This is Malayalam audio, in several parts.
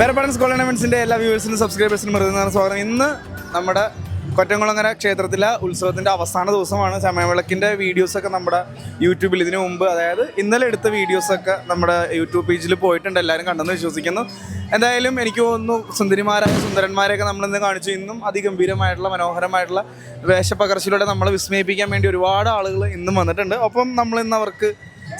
പേരപ്പാടൻ സ്കൂൾ എല്ലാ വ്യൂവേഴ്സിനും സബ്സ്ക്രൈബേഴ്സിനും മൃദുന്ന സ്വാഗതം. ഇന്ന് നമ്മുടെ കൊറ്റംകുളങ്ങര ക്ഷേത്രത്തിലെ ഉത്സവത്തിന്റെ അവസാന ദിവസമാണ്. സമയവിളക്കിന്റെ വീഡിയോസൊക്കെ നമ്മുടെ യൂട്യൂബിൽ ഇതിനു മുമ്പ് അതായത് ഇന്നലെ എടുത്ത വീഡിയോസൊക്കെ നമ്മുടെ യൂട്യൂബ് പേജിൽ പോയിട്ടുണ്ട്. എല്ലാവരും കണ്ടെന്ന് വിശ്വസിക്കുന്നു. എന്തായാലും എനിക്ക് തോന്നുന്നു സുന്ദരിമാരായ സുന്ദരന്മാരെയൊക്കെ നമ്മൾ ഇന്ന് കാണിച്ചു. ഇന്നും അതിഗംഭീരമായിട്ടുള്ള മനോഹരമായിട്ടുള്ള വേഷപ്പകർച്ചയിലൂടെ നമ്മളെ വിസ്മയിപ്പിക്കാൻ വേണ്ടി ഒരുപാട് ആളുകൾ ഇന്നും വന്നിട്ടുണ്ട്. ഒപ്പം നമ്മൾ ഇന്ന് അവർക്ക്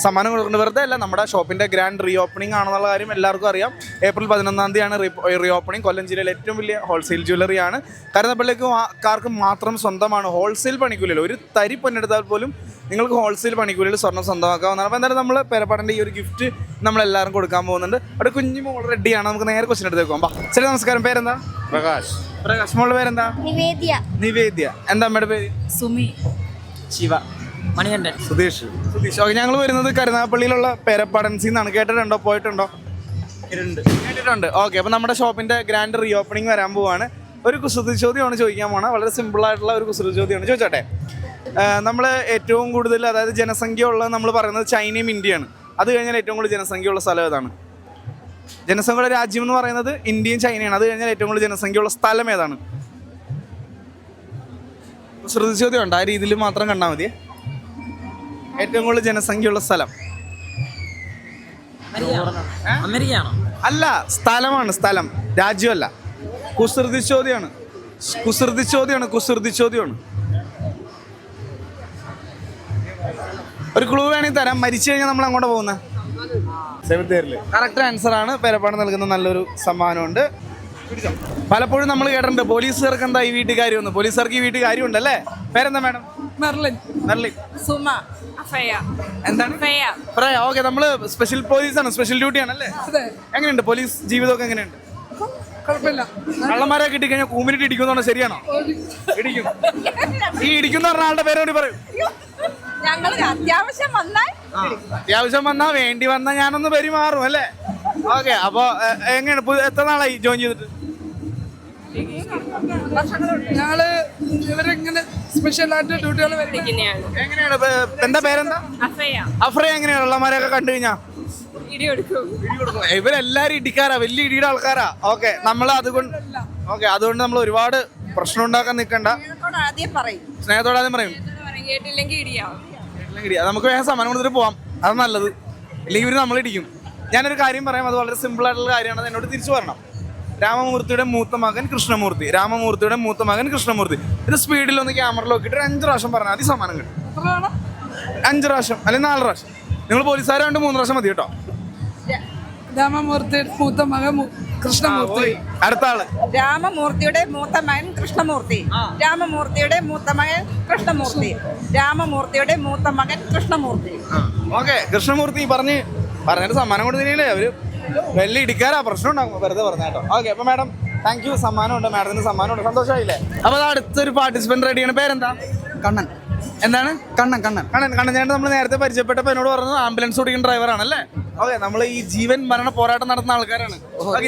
സമ്മാനം കൊടുക്കുന്നത് വെറുതെ അല്ല നമ്മുടെ ഷോപ്പിന്റെ ഗ്രാൻഡ് റീ ഓപ്പണിംഗ് ആണെന്നുള്ള കാര്യം എല്ലാവർക്കും അറിയാം. ഏപ്രിൽ പതിനൊന്നാം തീയതിയാണ് റീ ഓപ്പണിംഗ് കൊല്ലം ജില്ലയിലെ ഏറ്റവും വലിയ ഹോൾസെയിൽ ജ്വല്ലറി ആണ്. കരുതപ്പള്ളിക്ക് കാർക്ക് മാത്രം സ്വന്തമാണ്. ഹോൾസെയിൽ പണിക്കൂലിയിൽ ഒരു തരി പൊന്നെടുത്താൽ പോലും നിങ്ങൾക്ക് ഹോൾസെയിൽ പണിക്കൂലിയിൽ സ്വർണം സ്വന്തമാക്കാവുന്നതാണ്. അപ്പോൾ എന്തായാലും നമ്മൾ പേരപ്പാടിന്റെ ഈ ഒരു ഗിഫ്റ്റ് നമ്മൾ എല്ലാവരും കൊടുക്കാൻ പോകുന്നുണ്ട്. അവിടെ കുഞ്ഞു മോൾ റെഡിയാണ് നമുക്ക് നേരെ ക്വസ്റ്റൻ എടുത്തേക്ക് പോകാം. ബാ. ശരി നമസ്കാരം. പേരെന്താ? പ്രകാശ്. പ്രകാശ് മോളുടെ പേരെന്താ? നിവേദ്യ. നിവേദ്യ. എന്താ അമ്മയുടെ പേര്? സുമി. ശിവ. മണികണ്ഠൻ. സുധീഷ്. സുധീഷ്. ഓക്കെ ഞങ്ങൾ വരുന്നത് കരുനാഗപ്പള്ളിയിലുള്ള പേരപ്പാടൻസിൽ നിന്നാണ് കേട്ടിട്ടുണ്ടോ? പോയിട്ടുണ്ടോ? കേട്ടിട്ടുണ്ട്. ഓക്കെ അപ്പോൾ നമ്മുടെ ഷോപ്പിന്റെ ഗ്രാൻഡ് റീ ഓപ്പണിംഗ് വരാൻ പോവാണ്. ഒരു കുസൃതി ചോദ്യമാണ് ചോദിക്കാൻ പോണ. വളരെ സിമ്പിൾ ആയിട്ടുള്ള ഒരു കുസൃതി ചോദ്യമാണ്. ചോദിച്ചോട്ടെ? നമ്മൾ ഏറ്റവും കൂടുതൽ അതായത് ജനസംഖ്യ ഉള്ളത് നമ്മൾ പറയുന്നത് ചൈനയും ഇന്ത്യയാണ്. അത് കഴിഞ്ഞാൽ ഏറ്റവും കൂടുതൽ ജനസംഖ്യ ഉള്ള സ്ഥലം ഏതാണ്? ജനസംഖ്യയുള്ള രാജ്യം എന്ന് പറയുന്നത് ഇന്ത്യയും ചൈനയാണ്. അത് കഴിഞ്ഞാൽ ഏറ്റവും കൂടുതൽ ജനസംഖ്യ ഉള്ള സ്ഥലം ഏതാണ്? കുസൃതി ചോദ്യം ഉണ്ട് ആ രീതിയിൽ മാത്രം കണ്ടാൽ മതിയേ ഏറ്റവും കൂടുതൽ ജനസംഖ്യയുള്ള സ്ഥലം? അമേരിക്കയാണോ? അല്ല സ്ഥലമാണ് സ്ഥലം. രാജ്യമല്ല. കുസൃതി ചോദ്യമാണ്. കുസൃതി ചോദ്യമാണ് കുസൃതി ചോദ്യമാണ്. ഒരു ക്ലൂ വേണമെങ്കിൽ തരാം. മരിച്ചു കഴിഞ്ഞാൽ നമ്മൾ അങ്ങോട്ട് പോകുന്ന? കറക്റ്റ് ആൻസർ ആണ്. പേരപ്പാട് നൽകുന്ന നല്ലൊരു സമ്മാനമുണ്ട്. പിടിച്ചോ. പലപ്പോഴും നമ്മൾ കേട്ടിട്ടുണ്ട് പോലീസുകാർക്ക് എന്താ ഈ വീട്ടുകാരി ഒന്ന് പോലീസുകാർക്ക് ഈ വീട്ടുകാരി ഉണ്ടല്ലേ? പേരെന്താ മാഡം? മെർലിൻ. മെർലിൻ. സുമ. ഫയ എന്താണ്? ഫയ പറയാ ഓക്കെ നമ്മൾ സ്പെഷ്യൽ പോലീസ് ആണ് സ്പെഷ്യൽ ഡ്യൂട്ടി ആണല്ലേ എങ്ങനെയുണ്ട് പോലീസ് ജീവിതമൊക്കെ എങ്ങനെയുണ്ട്? കുഴപ്പമില്ല. കള്ളന്മാരെ കിട്ടിക്കഴിഞ്ഞാൽ കൂമിനിട്ട് ഇടിക്കുന്ന ശരിയാണോ? ഇടിക്കും. ഈ ഇടിക്കുന്ന പറഞ്ഞ ആളുടെ പേരോട് പറയും. ഞങ്ങൾ അത്യാവശ്യം വന്നാൽ അത്യാവശ്യം വന്നാ വേണ്ടി വന്നാ ഞാനൊന്ന് പെരുമാറും അല്ലേ? ഓക്കെ അപ്പൊ എങ്ങനെയാണ്? എത്ര നാളായി ജോയിൻ ചെയ്തിട്ട്? ഞങ്ങൾ ഇവരിങ്ങനെ സ്പെഷ്യലായിട്ട് ഡ്യൂട്ടികൾ എങ്ങനെയാണ്? എന്താ പേരെന്താ? അഫ്രയ. അഫ്ര എങ്ങനെയാണ്? ഉള്ളമാരെയൊക്കെ കണ്ടു കഴിഞ്ഞാ? ഇവരെല്ലാരും ഇടിക്കാരാ. വലിയ ഇടിയുടെ ആൾക്കാരാ. ഓക്കെ നമ്മൾ അതുകൊണ്ട് ഓക്കെ അതുകൊണ്ട് നമ്മൾ ഒരുപാട് പ്രശ്നം ഉണ്ടാക്കാൻ നിൽക്കണ്ട ആദ്യം പറയും. സ്നേഹത്തോടെ ആദ്യം പറയും. നമുക്ക് വേഗം സമ്മാനം കൊടുത്തിട്ട് പോവാം. അത് നല്ലത്. ഇല്ലെങ്കിൽ ഇവർ നമ്മളിടിക്കും ഞാനൊരു കാര്യം പറയാം. അത് വളരെ സിമ്പിൾ ആയിട്ടുള്ള കാര്യമാണ്. എന്നോട് തിരിച്ചു പറയണം രാമമൂർത്തിയുടെ മൂത്ത മകൻ കൃഷ്ണമൂർത്തി രാമമൂർത്തിയുടെ മൂത്ത മകൻ കൃഷ്ണമൂർത്തി. ഇത് സ്പീഡിൽ ഒന്ന് ക്യാമറ നോക്കിയിട്ട് ഒരു അഞ്ച് പ്രാവശ്യം പറഞ്ഞാൽ മതി സമ്മാനം കിട്ടും. അഞ്ച് പ്രാവശ്യം അല്ലെങ്കിൽ നാല് പ്രാവശ്യം. നിങ്ങൾ പോലീസുകാരാണ്ട് മൂന്ന് പ്രാവശ്യം മതി കേട്ടോ. രാമമൂർത്തിയുടെ മൂത്ത മകൻ കൃഷ്ണമൂർത്തി. അടുത്ത ആൾ. രാമമൂർത്തിയുടെ മൂത്ത മകൻ കൃഷ്ണമൂർത്തി. രാമമൂർത്തിയുടെ മൂത്ത മകൻ കൃഷ്ണമൂർത്തി. രാമമൂർത്തിയുടെ മൂത്ത മകൻ കൃഷ്ണമൂർത്തി. ഓക്കെ. കൃഷ്ണമൂർത്തി പറഞ്ഞ് പറഞ്ഞിട്ട് സമ്മാനം കൊടുത്തില്ലേ? അവർ വലിയ ഇടിക്കാരാ പ്രശ്നം ഉണ്ടാകും വെറുതെ പറഞ്ഞ കേട്ടോ. ഓക്കെ അപ്പൊ മാഡം താങ്ക് യു സമ്മാനമുണ്ട് മാഡത്തിന് സമ്മാനമുണ്ട്. സന്തോഷമായില്ലേ? അപ്പൊ അത് അടുത്തൊരു പാർട്ടിസിപ്പന്റ് റെഡിയാണ് പേരെന്താ? കണ്ണൻ. എന്താണ്? കണ്ണൻ കണ്ണൻ. കണ്ണൻ കണ്ണൻ. ചേട്ടൻ നമ്മൾ നേരത്തെ പരിചയപ്പെട്ടപ്പോൾ എന്നോട് പറഞ്ഞത് ആംബുലൻസ് ഓടിക്കുന്ന ഡ്രൈവറാണല്ലേ ഓക്കെ നമ്മൾ ഈ ജീവൻ മരണ പോരാട്ടം നടത്തുന്ന ആൾക്കാരാണ്.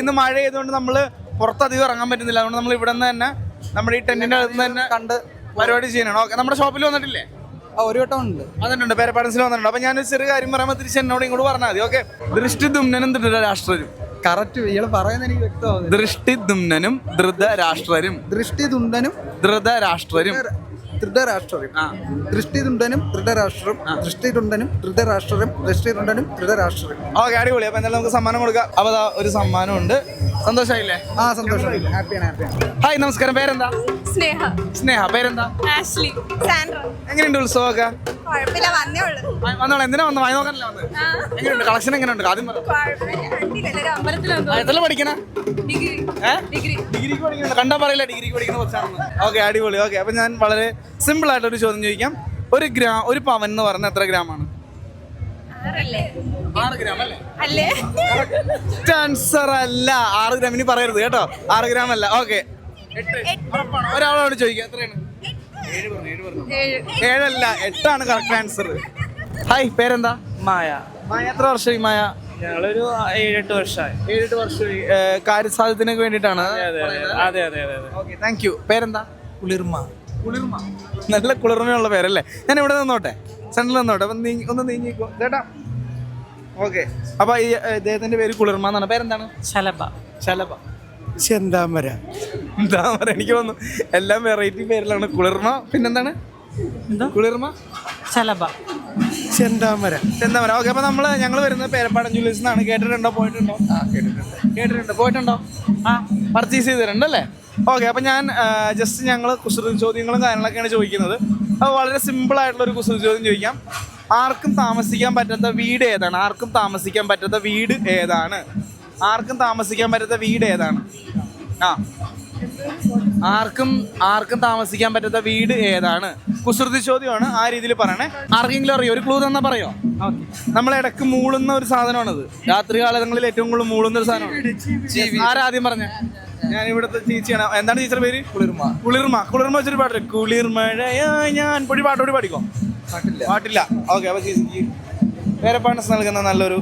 ഇന്ന് മഴ ചെയ്തുകൊണ്ട് നമ്മൾ പുറത്തധികം ഇറങ്ങാൻ പറ്റുന്നില്ല. അതുകൊണ്ട് നമ്മൾ ഇവിടെ നിന്ന് തന്നെ നമ്മുടെ ഈ ടെന്റിന്റെ അടുത്ത് തന്നെ കണ്ട് പരിപാടി ചെയ്യണം ഓക്കെ നമ്മുടെ ഷോപ്പിൽ വന്നിട്ടില്ലേ? ഒരു വട്ടം ഉണ്ട്. വന്നിട്ടുണ്ട്. പേരപ്പാടൻസിൽ വന്നിട്ടുണ്ട്. അപ്പൊ ഞാനൊരു ചെറിയ കാര്യം പറയുമ്പോൾ തിരിച്ച് എന്നോട് ഇങ്ങോട്ട് പറഞ്ഞാൽ മതി. ഓക്കെ ദൃഷ്ടി ദുംനനും ധൃതരാഷ്ട്രരും കറക്റ്റ് ഇയാൾ പറയുന്ന എനിക്ക് വ്യക്തമാവുന്നില്ല. ദൃഷ്ടി ദുംനനും ധൃതരാഷ്ട്രരും ദൃഷ്ടി തുണ്ടനും ധൃതരാഷ്ട്രരും ധൃതരാഷ്ട്രം ദൃഷ്ടി തുണ്ടനും ധൃതരാഷ്ട്രം ദൃഷ്ടി തുണ്ടനും ധൃതരാഷ്ട്രം ദൃഷ്ടി തുണ്ടനും ധൃതരാഷ്ട്രം ഓക്കെ അടിപൊളി. അപ്പൊ എന്തായാലും നമുക്ക് സമ്മാനം കൊടുക്കാം. അപ്പൊ ഒരു സമ്മാനം ഉണ്ട് സന്തോഷമായില്ലേ ആ സന്തോഷം. ഹാപ്പിയാണ് ഹാപ്പിയാണ് ഹായ് നമസ്കാരം. പേരെന്താ? സ്നേഹ. സ്നേഹ. പേരെന്താ? ആഷ്ലി. സാൻഡ്ര. എങ്ങനെയുണ്ട് ഉത്സവമൊക്കെ? കുഴപ്പമില്ല വന്നേ ഉള്ളൂ. എന്തിനാ വന്നു? വാങ്ങി നോക്കാനല്ലേ വന്നത് എങ്ങനെയുണ്ട്? കളക്ഷൻ എങ്ങനെയുണ്ട്? ആദ്യം എത്ര പഠിക്കണ? ഡിഗ്രി. ഡിഗ്രിക്ക് കണ്ടാ പറയില്ല ഡിഗ്രിക്ക് പഠിക്കുന്ന കൊച്ചാണെന്ന് ഓക്കെ അടിപൊളി. ഓക്കെ അപ്പൊ ഞാൻ വളരെ സിമ്പിൾ ആയിട്ട് ഒരു ചോദ്യം ചോദിക്കാം. ഒരു ഗ്രാം ഒരു പവൻ എന്ന് പറഞ്ഞ എത്ര ഗ്രാമാണ് ആറല്ലേ ആറ് ഗ്രാം അല്ലേ അല്ലേ ആൻസർ അല്ല? ആറ് ഗ്രാം ഇനി പറയരുത് കേട്ടോ. ആറ് ഗ്രാം അല്ല. ഓക്കെ ഒരാളോട് ചോദിക്കാം. എത്രയാണ്. ഏഴല്ല എട്ടാണ് കറക്റ്റ് ആൻസർ ഹായ് പേരെന്താ? മായ. മായ എത്ര വർഷമായി മായ? ഞങ്ങളൊരു ഏഴെട്ട് വർഷമായി. ഏഴെട്ട് വർഷമായി. കാര്യസാധ്യത്തിനൊക്കെ വേണ്ടിയിട്ടാണ് അതെ അതെ അതെ അതെ അതെ അതെ ഓക്കെ താങ്ക് യു പേരെന്താ? കുളിർമ. കുളിർമ. നല്ല കുളിർമയുള്ള പേരല്ലേ? ഞാൻ ഇവിടെ നിന്നോട്ടെ. സെന്ററിൽ നിന്നോട്ടെ അപ്പം നീങ്ങി ഒന്ന് നീങ്ങിക്കോ. ചേട്ടാ ഓക്കെ. അപ്പൊ ഈ ഇദ്ദേഹത്തിന്റെ പേര് കുളിർമ എന്നാണ്. പേരെന്താണ്? ശലഭ. ശലഭ. ചെന്താമര ചെന്താമര പറയാ എനിക്ക് തോന്നുന്നു എല്ലാം വെറൈറ്റി പേരിലാണ്. കുളിർമ പിന്നെന്താണ്? കുളിർമ? ശലഭ. ചെന്താമര ചെന്താമര പറയാ ഓക്കെ അപ്പൊ നമ്മൾ ഞങ്ങൾ വരുന്നത് പേരപ്പാടം ജുവലേഴ്സ് എന്നാണ്. കേട്ടിട്ടുണ്ടോ? പോയിട്ടുണ്ടോ? കേട്ടിട്ടുണ്ട്. പോയിട്ടുണ്ടോ? ആ. പർച്ചേസ് ചെയ്തിട്ടുണ്ട് അല്ലേ? ഓക്കെ അപ്പൊ ഞാൻ ജസ്റ്റ് ഞങ്ങൾ കുസൃതി ചോദ്യങ്ങളും കാര്യങ്ങളൊക്കെയാണ് ചോദിക്കുന്നത്. വളരെ സിമ്പിൾ ആയിട്ടുള്ള ഒരു ചോദ്യം ചോദിക്കാം. ആർക്കും താമസിക്കാൻ പറ്റാത്ത വീട് ഏതാണ്? ആർക്കും താമസിക്കാൻ പറ്റാത്ത വീട് ഏതാണ്? ആർക്കും താമസിക്കാൻ പറ്റാത്ത വീട് ഏതാണ്? ആ. ആർക്കും ആർക്കും താമസിക്കാൻ പറ്റാത്ത വീട് ഏതാണ്? കുസൃതി ചോദ്യമാണ് ആ രീതിയിൽ പറയണേ. ആർക്കെങ്കിലും അറിയോ? ഒരു ക്ലൂ തന്നാ പറയോ? നമ്മൾ ഇടയ്ക്ക് മൂളുന്ന ഒരു സാധനമാണത്. രാത്രി കാലങ്ങളിൽ ഏറ്റവും കൂടുതൽ മൂളുന്ന ഒരു സാധനമാണ്. ആരാദ്യം പറഞ്ഞ? ഞാൻ ഇവിടുത്തെ ചേച്ചിയാണ്. എന്താണ് ചേച്ചിയുടെ പേര്? കുളിർമ. കുളിർമ. കുളിർമ വെച്ചൊരു പാട്ട് കുളിർമഴയാ ഞാൻ. പൊടി പാട്ടോടി പാടിക്കോ? പാട്ടില്ല. പാട്ടില്ല. ഓക്കെ അപ്പൊ ചേച്ചിക്ക് വേറെ പാട്ടസ് നൽകുന്ന നല്ലൊരു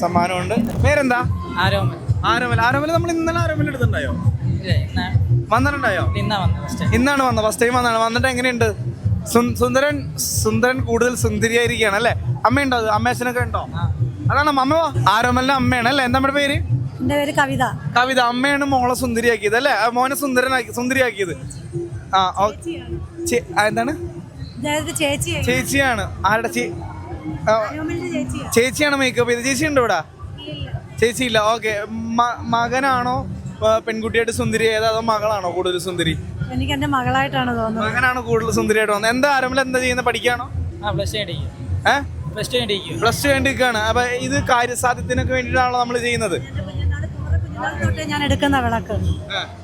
സമ്മാനമുണ്ട്. പേരെന്താ? ആരോമൽ. ആരോമൽ. ആരോമൽ നമ്മൾ ഇന്നലെ ആരോമൽ എടുത്തിട്ടുണ്ടായോ വന്നിട്ടുണ്ടായോ? ഇന്നാ ഇന്നാണ് വന്നത്. ഫസ്റ്റ് ടൈം വന്നാണ്. വന്നിട്ട് എങ്ങനെയുണ്ട്? സുന്ദരൻ സുന്ദരൻ കൂടുതൽ സുന്ദരിയായിരിക്കുകയാണ് അല്ലേ? അമ്മയുണ്ടോ അത്? അമ്മേശനൊക്കെ ഉണ്ടോ? അതാണ് അമ്മ ആരോമലിന്റെ അമ്മയാണ് അല്ലേ? എന്താ നമ്മുടെ പേര്? എന്റെ പേര് കവിത. കവിത അമ്മയാണ് മോളെ സുന്ദരിയാക്കിയത് അല്ലേ? മോനെ സുന്ദരനാക്കി സുന്ദരിയാക്കിയത്. ആ എന്താണ്? ചേച്ചിയാണ്. ആരുടെ ചേച്ചിയാണ് മേക്കപ്പ് ചെയ്ത് ചേച്ചി ഉണ്ടോ ഇവിടെ? ചേച്ചി ഇല്ല ഓക്കെ. മകനാണോ പെൺകുട്ടിയായിട്ട് സുന്ദരി ഏതാ? അതോ മകളാണോ കൂടുതൽ സുന്ദരി? എനിക്ക് എന്റെ മകളായിട്ടാണ് തോന്നുന്നത്. മകനാണ് കൂടുതൽ സുന്ദരിയായിട്ട് തോന്നുന്നത്. എന്താ ആരംഭിൽ എന്താ ചെയ്യുന്നത്? പഠിക്കാണോ ആ പ്ലസ് ടു കഴിഞ്ഞിരിക്കുകയാണ്. അപ്പൊ ഇത് കാര്യസാധ്യത്തിനൊക്കെ വേണ്ടിയിട്ടാണല്ലോ നമ്മൾ ചെയ്യുന്നത്. തൊട്ടേ ഞാൻ എടുക്കുന്ന വിളക്ക്.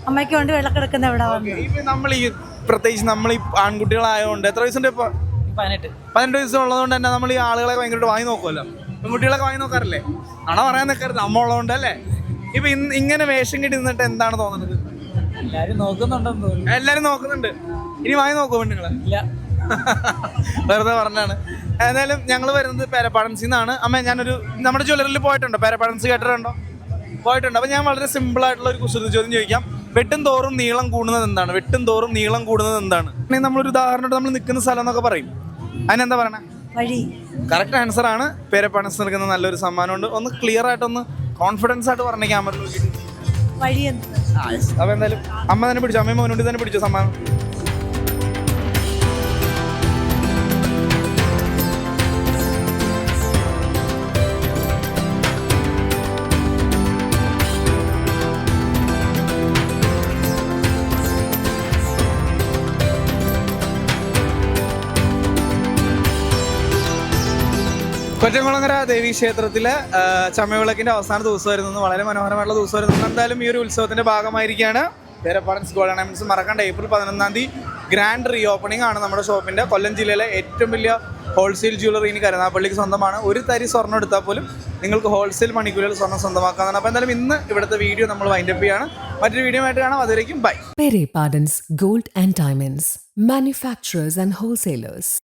അമ്മയ്ക്ക് വേണ്ടി വിളക്കെടുക്കുന്ന ഇവിടെ വന്നു. ഇപ്പൊ നമ്മൾ ഈ പ്രത്യേകിച്ച് നമ്മൾ ഈ ആൺകുട്ടികളായതുകൊണ്ട് എത്ര വയസ്സുണ്ട് ഇപ്പൊ? പതിനെട്ട്. പതിനെട്ട് വയസ്സ് ഉള്ളതുകൊണ്ട് തന്നെ നമ്മൾ ഈ ആളുകളെ ഭയങ്കരമായിട്ട് വാങ്ങി നോക്കുമല്ലോ പെൺകുട്ടികളൊക്കെ വാങ്ങി നോക്കാറില്ലേ? അണ പറയാൻ നിൽക്കരുത് അമ്മ ഉള്ളതുകൊണ്ട് അല്ലേ? ഇപ്പൊ ഇന്ന് ഇങ്ങനെ വേഷം കിട്ടി നിന്നിട്ട് എന്താണ് തോന്നുന്നത്? എല്ലാരും നോക്കുന്നുണ്ടെന്ന് തോന്നുന്നു. എല്ലാരും നോക്കുന്നുണ്ട്. ഇനി വാങ്ങി നോക്കുമോ പെണ്ണുങ്ങളെ? ഇല്ല. വെറുതെ പറഞ്ഞാണ്. എന്തായാലും ഞങ്ങൾ വരുന്നത് പേരപ്പാടൻസിൽ നിന്നാണ് അമ്മ ഞാനൊരു നമ്മുടെ ജ്വല്ലറിയിൽ പോയിട്ടുണ്ടോ? പേരപ്പാടൻസ് കേട്ടിട്ടുണ്ടോ? പോയിട്ടുണ്ട്. അപ്പൊ ഞാൻ വളരെ സിമ്പിൾ ആയിട്ടുള്ള ഒരു കുസൃതി ചോദ്യം ചോദിക്കാം. വെട്ടും തോറും നീളം കൂടുന്നത് എന്താണ്? വെട്ടും തോറും നീളം കൂടുന്നത് എന്താണ്? നമ്മളൊരു ഉദാഹരണം നമ്മൾ നിൽക്കുന്ന സ്ഥലം എന്നൊക്കെ പറയും. അതിനെന്താ പറയണേ? വഴി. കറക്റ്റ് ആൻസർ ആണ്. പേരെ പണസ് നൽകുന്ന നല്ലൊരു സമ്മാനമുണ്ട്. ഒന്ന് ക്ലിയർ ആയിട്ടൊന്ന് കോൺഫിഡൻസ് ആയിട്ട് പറഞ്ഞ ക്യാമറ നോക്കിയിട്ട് അപ്പോൾ എന്തായാലും അമ്മ തന്നെ പിടിച്ചു? അമ്മയും മോനുണ്ടി തന്നെ പിടിച്ചു സമ്മാനം? കൊറ്റംകുളങ്ങര ദേവീ ക്ഷേത്രത്തിലെ ചമയവിളക്കിന്റെ അവസാന ദിവസമായിരുന്നു വളരെ മനോഹരമായിട്ടുള്ള ദിവസമായിരുന്നു. എന്തായാലും ഈ ഒരു ഉത്സവത്തിന്റെ ഭാഗമായിരിക്കാണ്. പേരപ്പാടൻസ് ഗോൾഡ് ഡയമണ്ട്സ് മറക്കണ്ട. ഏപ്രിൽ പതിനൊന്നാം തീയതി ഗ്രാൻഡ് റീ ഓപ്പണിംഗ് ആണ് നമ്മുടെ ഷോപ്പിന്റെ. കൊല്ലം ജില്ലയിലെ ഏറ്റവും വലിയ ഹോൾസെയിൽ ജ്വല്ലറി ഇനി കരുനാപ്പള്ളിക്ക് സ്വന്തമാണ്. ഒരു തരി സ്വർണം എടുത്താൽ പോലും നിങ്ങൾക്ക് ഹോൾസെയിൽ മണിക്കൂറിൽ സ്വർണം സ്വന്തമാക്കാവുന്നതാണ് അപ്പോൾ എന്തായാലും ഇന്ന് ഇവിടുത്തെ വീഡിയോ നമ്മൾ വൈൻഡപ്പ് ചെയ്യാണ്. മറ്റൊരു വീഡിയോ ആയിട്ട് കാണാം. അതുവരേക്കും bye. Pere gold and diamonds Diamonds, and wholesalers.